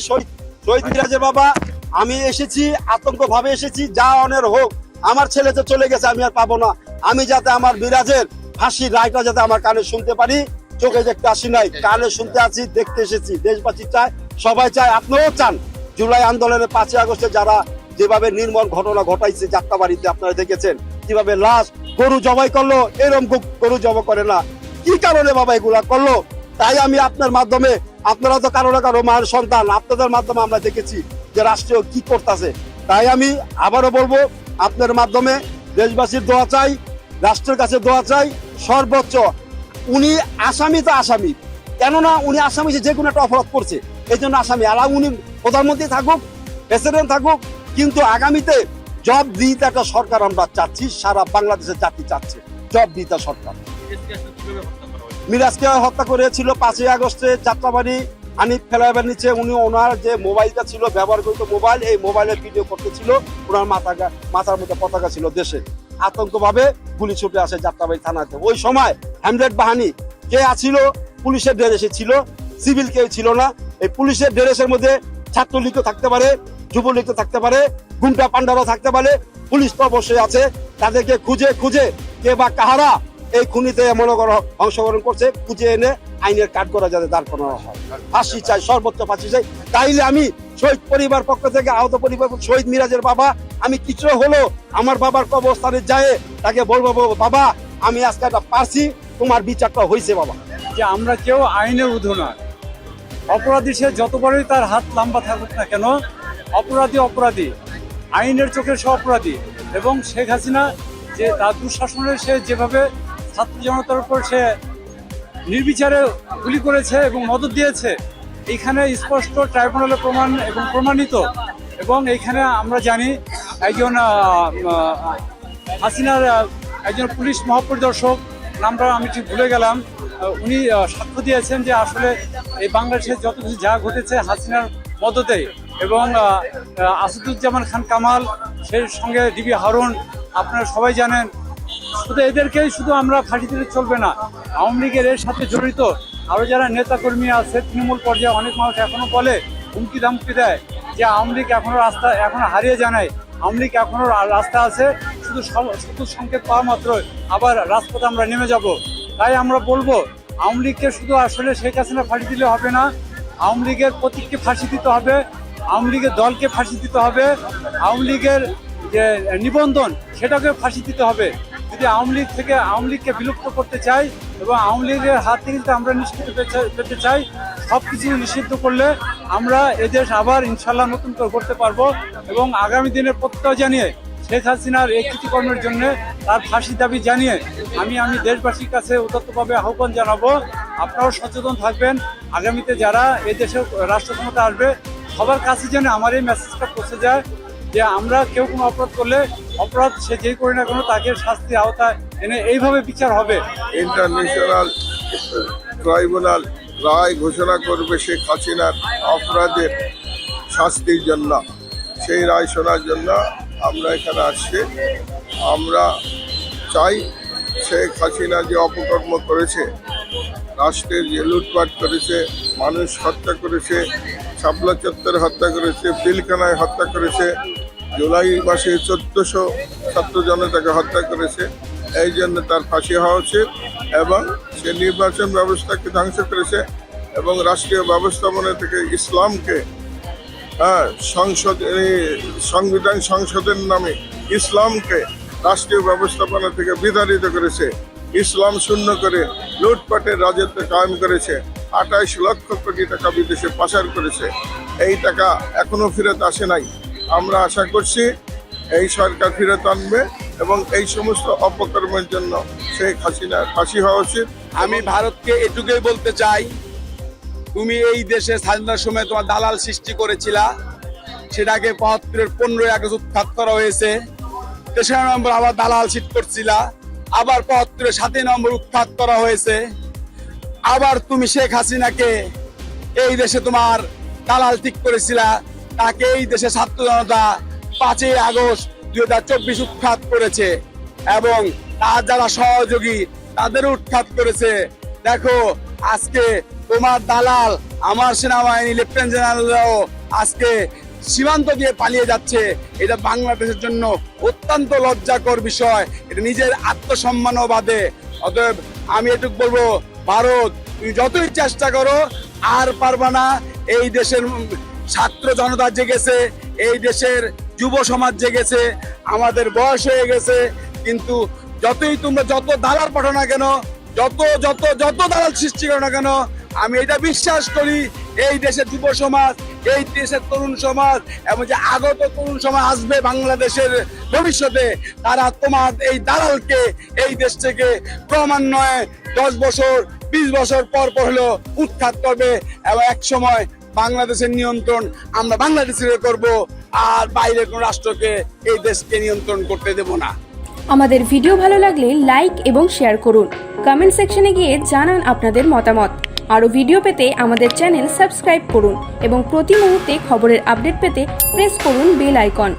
শহীদ মিরাজের বাবা, আমি এসেছি আতঙ্ক ভাবে এসেছি, যা অনের হোক। আমার ছেলে তো চলে গেছে, আমি আর পাবো না। আমি যাতে আমার মিরাজের ফাঁসির রায়টা যাতে আমার কানে শুনতে পারি, চোখে দেখতে আসি নাই, কানে শুনতে আছি দেখতে এসেছি। দেশবাসী চায়, সবাই চায়, আপনিও চান। জুলাই আন্দোলনের পাঁচই আগস্টে যারা যেভাবে নির্মল ঘটনা ঘটাইছে যাত্রাবাড়িতে আপনারা দেখেছেন, কীভাবে লাশ গরু জবাই করল এরকম গো- গরু জবাই করে না। কি কারণে বাবা এগুলা করল? তাই আমি আপনার মাধ্যমে আপনারা তো কারও না কারও মায়ের সন্তান, আপনাদের মাধ্যমে আমরা দেখেছি যে রাষ্ট্রীয় কি করতেছে। তাই আমি আবারও বলব, আপনার মাধ্যমে দেশবাসীর দোয়া চাই, রাষ্ট্রের কাছে দোয়া চাই, সর্বোচ্চ উনি আসামি তো আসামি। কেননা উনি আসামি যে কোনো একটা অপরাধ করছে, এই জন্য আসামি। আর উনি প্রধানমন্ত্রী থাকুক, প্রেসিডেন্ট থাকুক, কিন্তু আগামীতে জব দিতে একটা সরকার আমরা চাচ্ছি, সারা বাংলাদেশের জাতি চাচ্ছে, জব দিতে সরকার। মিরাজকে হত্যা করেছিল পাঁচই আগস্টে যাত্রাবাড়ি আনি ফেলাইবার নিচে। উনি ওনার যে মোবাইলটা ছিল ব্যবহার করতো মোবাইল, এই মোবাইলের ভিডিও করতেছিল। ওনার মাথা মাথার মধ্যে পতাকা ছিল দেশে। আতঙ্কভাবে গুলি ছুটে আসে যাত্রাবাড়ি থানাতে। ওই সময় হ্যামলেট বাহানি কে আছিল? পুলিশের ড্রেসে ছিল, সিভিল কেউ ছিল না। এই পুলিশের ড্রেসের মধ্যে ছাত্রলীগ থাকতে পারে, যুবলীগ থাকতে পারে, গুন্ডা পান্ডারও থাকতে পারে, পুলিশ তো অবশ্যই আছে। তাদেরকে খুঁজে খুঁজে কে বা কাহারা এই খুনিতে মনে করো অংশগ্রহণ করছে, খুঁজে এনে আইনের কাঠ করা যাতে দাঁড় করানো হয়। ফাঁসি চাই, সর্বোচ্চ ফাঁসি চাই। তাইলে আমি শহীদ পরিবার পক্ষ থেকে, আহত পরিবার শহীদ মিরাজের বাবা, আমি কিছু হলো, আমার বাবার কবরস্থানে যায় তাকে বলব বাবা, আমি আজকে একটা পারছি তোমার বিচারটা হয়েছে বাবা। যে আমরা কেউ আইনের ঊর্ধ্ব নয়। অপরাধী সে যতবারই তার হাত লম্বা থাকুক না কেন, অপরাধী অপরাধী, আইনের চোখে সে অপরাধী। এবং শেখ হাসিনা যে তার দুঃশাসনের সে যেভাবে ছাত্র জনতার উপর সে নির্বিচারে গুলি করেছে এবং মদত দিয়েছে। এখানে স্পষ্ট ট্রাইব্যুনালে প্রমাণ এবং প্রমাণিত এবং এইখানে আমরা জানি একজন হাসিনার একজন পুলিশ মহাপরিদর্শক। নামটা আমি ঠিক ভুলে গেলাম। উনি সাক্ষ্য দিয়েছেন যে আসলে এই বাংলাদেশে যত কিছু যা ঘটেছে হাসিনার মদতে এবং আসাদুজ্জামান খান কামাল, সেই সঙ্গে ডিবি হারুন, আপনারা সবাই জানেন শুধু এদেরকেই শুধু আমরা ফাঁসি দিলে চলবে না। আওয়ামী লীগের এর সাথে জড়িত আরও যারা নেতাকর্মী আছে, তৃণমূল পর্যায়ে অনেক মানুষ এখনও বলে, হুমকি ধামকি দেয় যে আওয়ামী লীগ এখনও রাস্তা এখনও হারিয়ে জানায় আওয়ামী লীগ এখনও রা- রাস্তা আছে, শুধু শুধু সংকেত পাওয়া মাত্র আবার রাজপথে আমরা নেমে যাব। তাই আমরা বলব, আওয়ামী লীগকে শুধু আসলে শেখ হাসিনা ফাঁসি দিলে হবে না, আওয়ামী লীগের প্রতীককে ফাঁসি দিতে হবে, আওয়ামী লীগের দলকে ফাঁসি দিতে হবে, আওয়ামী লীগের যে নিবন্ধন সেটাকে ফাঁসি দিতে হবে। যদি আওয়ামী লীগ থেকে আওয়ামী লীগকে বিলুপ্ত করতে চাই এবং আওয়ামী লীগের হাত থেকে যদি আমরা নিশ্চিত পেতে- চাই সব কিছু নিষিদ্ধ করলে আমরা এদেশ আবার ইনশাল্লাহ নতুন করে করতে পারব এবং আগামী দিনের প্রত্যয় জানিয়ে শেখ হাসিনার এই কৃতিকর্মের জন্য তার ফাঁসি দাবি জানিয়ে আমি আমি দেশবাসীর কাছে উদাত্তভাবে আহ্বান জানাব। আপনারাও সচেতন থাকবেন। আগামীতে যারা এই দেশে রাষ্ট্র ক্ষমতা আসবে, সবার কাছে যেন আমার এই মেসেজটা পৌঁছে যায় যে আমরা কেউ কোনো অপরাধ করলে অপরাধ সে যেই করি না কেন তাকে শাস্তি আওতায় এনে এইভাবে বিচার হবে। ইন্টারন্যাশনাল ট্রাইব্যুনাল রায় ঘোষণা করবে শেখ হাসিনার অপরাধের শাস্তির জন্য। সেই রায় শোনার জন্য আমরা এখানে আসছি। আমরা চাই শেখ হাসিনা যে অপকর্ম করেছে, রাষ্ট্রের যে লুটপাট করেছে, মানুষ হত্যা করেছে, শাপলা চত্বরে হত্যা করেছে, পিলখানায় হত্যা করেছে জুলাই মাসে চোদ্দশো ছাত্র জনতাকে হত্যা করেছে। এই জন্য তার ফাঁসি হওয়া উচিত এবং সে নির্বাচন ব্যবস্থাকে ধ্বংস করেছে এবং রাষ্ট্রীয় ব্যবস্থাপনা থেকে ইসলামকে হ্যাঁ সংসদ সংবিধান সংসদের নামে ইসলামকে রাষ্ট্রীয় ব্যবস্থাপনা থেকে বিতাড়িত করেছে। ইসলাম শূন্য করে লুটপাটের রাজত্ব কায়েম করেছে। আঠাইশ লক্ষ কোটি টাকা বিদেশে পাচার করেছে। এই টাকা এখনও ফেরত আসে নাই। আমরা আশা করছি এই সরকার ফিরত আনবে এবং এই সমস্ত অপকর্মের জন্য শেখ হাসিনার ফাঁসি হওয়া উচিত। আমি ভারতকে এটুকুই বলতে চাই, তুমি এই দেশে স্বাধীনতার সময় তোমার দালাল সৃষ্টি করেছিলা, সেটাকে বাহাত্তরের পনেরোই আগস্ট উৎখাত করা হয়েছে। তেসরা নম্বর আবার দালাল সিট করছিলা, আবার বাহাত্তরের সাতই নম্বর উৎখাত করা হয়েছে। আবার তুমি শেখ হাসিনাকে এই দেশে তোমার দালাল ঠিক করেছিলা তাকে এই দেশে ছাত্র জনতা পাঁচই আগস্ট দুই হাজার চব্বিশ উৎখাত করেছে এবং তার যারা সহযোগী তাদের উৎখাত করেছে। দেখো, আজকে তোমার দালাল আমার সেনাবাহিনী, লেফটেন্যান্ট জেনারেলরাও আজকে সীমান্ত দিয়ে পালিয়ে যাচ্ছে। এটা বাংলাদেশের জন্য অত্যন্ত লজ্জাকর বিষয়। এটা নিজের আত্মসম্মানও বাদে। অতএব আমি এটুকু বলব, ভারত, তুমি যতই চেষ্টা করো, আর পারবা না। এই দেশের ছাত্র জনতা জেগেছে, এই দেশের যুব সমাজ জেগেছে, আমাদের বয়স হয়ে গেছে, কিন্তু যতই তোমরা যত দালাল পাঠো না কেন, যত যত যত দালাল সৃষ্টি করো না কেন, আমি এটা বিশ্বাস করি, এই দেশের যুব সমাজ, এই দেশের তরুণ সমাজ, এবং যে আগত তরুণ সমাজ আসবে বাংলাদেশের ভবিষ্যতে, তারা তোমার এই দালালকে এই দেশ থেকে ক্রমান্বয়ে দশ বছর, বিশ বছর পর পর হলেও উৎখাত করবে, এবং এক সময় বাংলাদেশের নিয়ন্ত্রণ আমরা বাংলাদেশের করব, আর বাইরের কোন রাষ্ট্রকে এই দেশকে নিয়ন্ত্রণ করতে দেব না। আমাদের ভিডিও ভালো লাগলে লাইক এবং শেয়ার করুন। কমেন্ট সেকশনে গিয়ে জানান আপনাদের মতামত। আরও ভিডিও পেতে আমাদের চ্যানেল সাবস্ক্রাইব করুন এবং প্রতি মুহূর্তে খবরের আপডেট পেতে প্রেস করুন বেল আইকন।